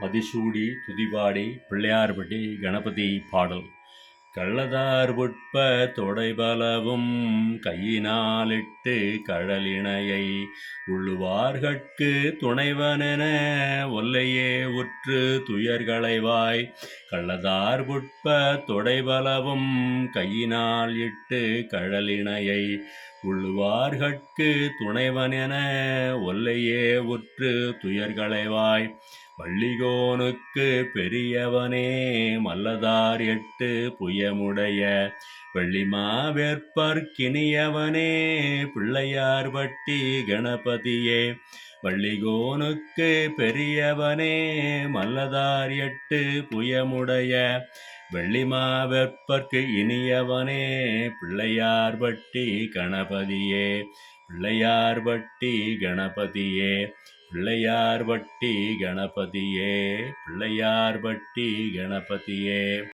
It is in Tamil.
மதிசூடி துதிபாடி பிள்ளையார்பட்டி கணபதி பாடல். கள்ளதார் புட்ப தொடைபலவும் கையினாலிட்டு கழலினையை உள்ளுவார்கட்கு துணைவனென ஒல்லையே உற்று துயர்களைவாய். கள்ளதார் புட்ப தொடைபலவும் கையினால் இட்டு கழலினையை உள்ளுவார்கட்கு துணைவனென ஒல்லையே உற்று துயர்களைவாய். வள்ளிகோனுக்கு பெரியவனே மல்லதார் எட்டு புயமுடைய. வெள்ளிமாவேற்பர்க்கினியவனே பிள்ளையார் பட்டி கணபதியே. வள்ளிகோனுக்கு பெரியவனே மல்லதார் எட்டு புயமுடைய. வெள்ளிமாவெப்பர்க்கு இனியவனே பிள்ளையார் பட்டி கணபதியே பிள்ளையார் பட்டி கணபதியே பிள்ளையார் பட்டி கணபதியே பிள்ளையார் பட்டி கணபதியே.